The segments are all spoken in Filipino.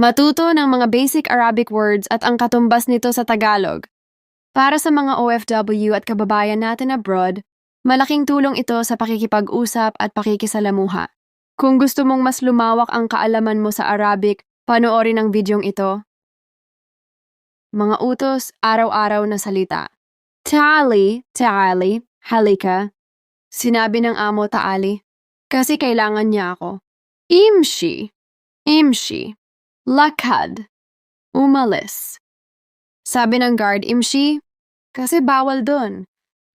Matuto ng mga basic Arabic words at ang katumbas nito sa Tagalog. Para sa mga OFW at kababayan natin abroad, malaking tulong ito sa pakikipag-usap at pakikisalamuha. Kung gusto mong mas lumawak ang kaalaman mo sa Arabic, panoorin ang videong ito. Mga utos, araw-araw na salita. Ta'ali, ta'ali, halika. Sinabi ng amo ta'ali. Kasi kailangan niya ako. Imshi, imshi. Lakad, umalis. Sabi ng guard, imshi, kasi bawal doon.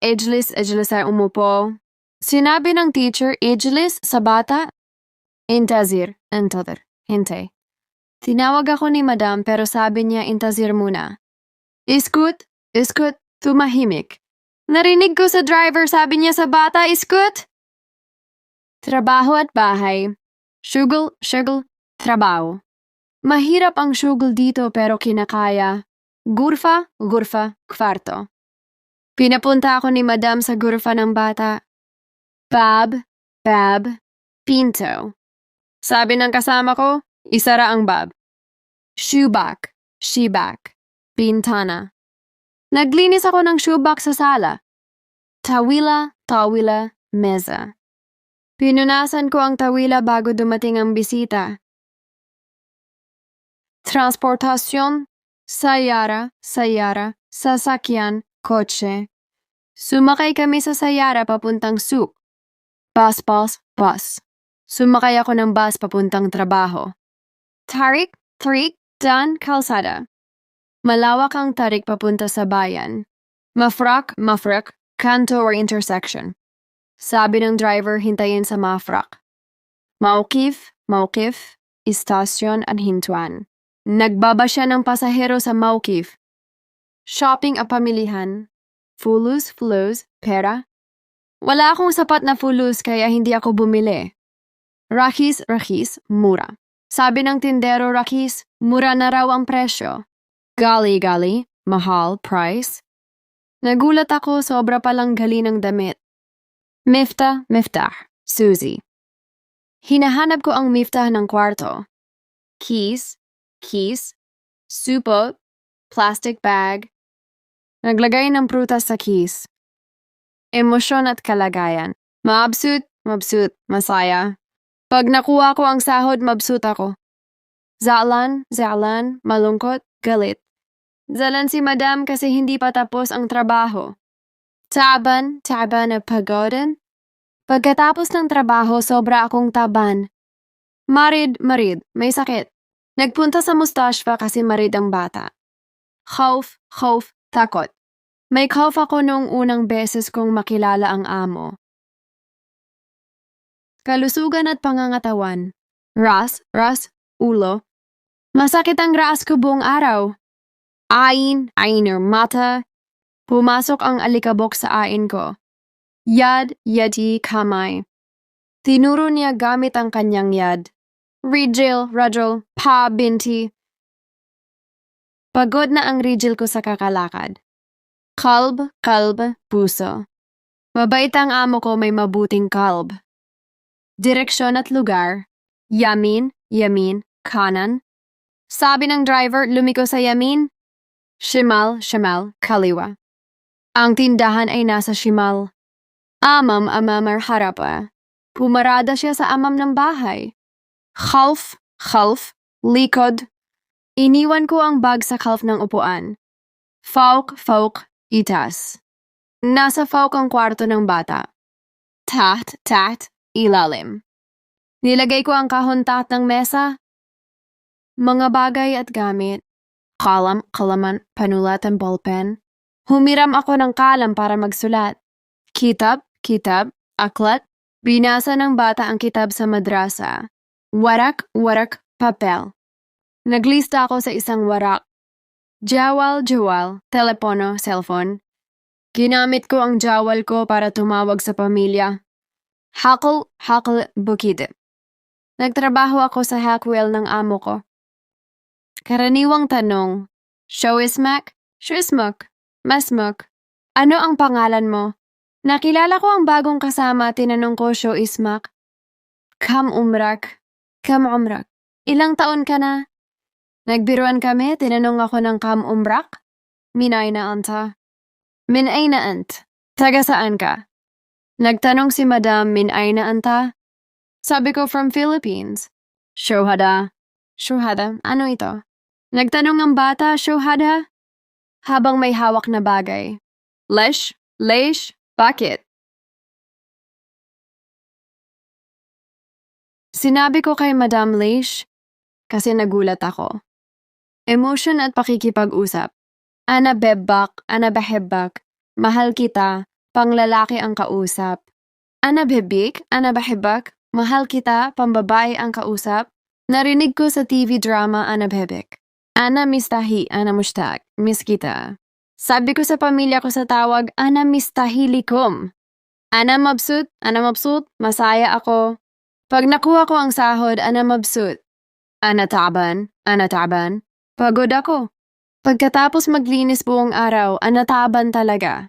Ageless, ageless ay umupo. Sinabi ng teacher, ageless sa bata. Intazir, intazir, hintay. Tinawag ako ni madam pero sabi niya intazir muna. Iskut, iskut, tumahimik. Narinig ko sa driver sabi niya sa bata, iskut. Trabaho at bahay. Shugul, shugul, trabaho. Mahirap ang shugul dito pero kinakaya. Gurfa, gurfa, kwarto. Pinapunta ako ni madam sa gurfa ng bata. Bab, bab, pinto. Sabi ng kasama ko, isara ang bab. Shoebak, shibak, bintana. Naglinis ako ng shoebak sa sala. Tawila, tawila, meza. Pinunasan ko ang tawila bago dumating ang bisita. Transportasyon, sayara, sayara, sasakyan, kotse. Sumakay kami sa sayara papuntang suk. Bus, bus, bus. Sumakay ako ng bus papuntang trabaho. Tarik, tarik, dan, kalsada. Malawak ang tarik papunta sa bayan. Mafrak, mafrak, kanto or intersection. Sabi ng driver, hintayin sa mafrak. Maukif, maukif, istasyon at hintuan. Nagbaba siya ng pasahero sa Maukif. Shopping at pamilihan. Fulus, fulus, pera. Wala akong sapat na fulus kaya hindi ako bumili. Rakis, rakis, mura. Sabi ng tindero, rakis, mura na raw ang presyo. Gali, gali, mahal, price. Nagulat ako, sobra palang gali ng damit. Mifta, miftah, Suzy. Hinahanap ko ang miftah ng kwarto. Keys, keys, supo, plastic bag. Naglagay ng prutas sa keys. Emosyon at kalagayan. Maabsut, mabsut, masaya. Pag nakuha ko ang sahod, mabsut ako. Zalan, zalan, malungkot, galit. Zalan si madam kasi hindi pa tapos ang trabaho. Taban, taban na pagodan. Pagkatapos ng trabaho, sobra akong taban. Marid, marid, may sakit. Nagpunta sa mustashfa kasi marid ang bata. Khauf, khauf, takot. May khauf ako noong unang beses kong makilala ang amo. Kalusugan at pangangatawan. Ras, ras, ulo. Masakit ang ras ko buong araw. Ain, ainer mata. Pumasok ang alikabok sa ain ko. Yad, yadi, kamay. Tinuro niya gamit ang kanyang yad. Rijil, rajol, pa, binti. Pagod na ang rijil ko sa kakalakad. Kalb, kalb, puso. Mabait ang amo ko may mabuting kalb. Direksyon at lugar. Yamin, yamin, kanan. Sabi ng driver, lumiko sa yamin. Shimal, shimal, kaliwa. Ang tindahan ay nasa shimal. Amam, amamar, harapa. Pumarada siya sa amam ng bahay. Khalf, khalf, likod. Iniwan ko ang bag sa khalf ng upuan. Fauk, fauk, itas. Nasa fauk ang kwarto ng bata. Taht, taht, ilalim. Nilagay ko ang kahon-taht ng mesa. Mga bagay at gamit. Kalam, kalaman, panulatan, ballpen. Humiram ako ng kalam para magsulat. Kitab, kitab, aklat. Binasa ng bata ang kitab sa madrasa. Warak, warak, papel. Naglista ako sa isang warak. Jawal, jawal, telepono, cellphone. Ginamit ko ang jawal ko para tumawag sa pamilya. Hakl, hakl, bukid. Nagtrabaho ako sa hackwheel ng amo ko. Karaniwang tanong, Show ismak? Shismak? Masmak? Ano ang pangalan mo? Nakilala ko ang bagong kasama, tinanong ko show ismak. Kam umrak. Kam umrak. Ilang taon ka na? Nagbiruan kami, tinanong ako ng kam umbrak. Minay na anta. Min ay na ant. Taga saan ka? Nagtanong si Madam min ay na anta. Sabi ko from Philippines. Shohada. Shohada? Ano ito? Nagtanong ang bata, Shohada? Habang may hawak na bagay. Lesh? Leish? Bakit? Sinabi ko kay Madam Leish kasi nagulat ako. Emotion at pakikipag-usap. Ana bebbak, ana bahebbak, mahal kita, panglalaki ang kausap. Ana bebik, ana bahebbak, mahal kita, pambabae ang kausap. Narinig ko sa TV drama Ana Bebek. Ana mistahi, ana mushtaq, miss kita. Sabi ko sa pamilya ko sa tawag, Ana mistahilikum. Ana mabsut, ana mabsut, masaya ako. Pag nakuha ko ang sahod, ana mabsut. Ana taban, ana taban. Pagod ako. Pagkatapos maglinis buong araw, ana taban talaga.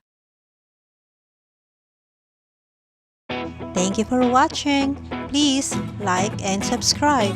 Thank you for watching. Please like and subscribe.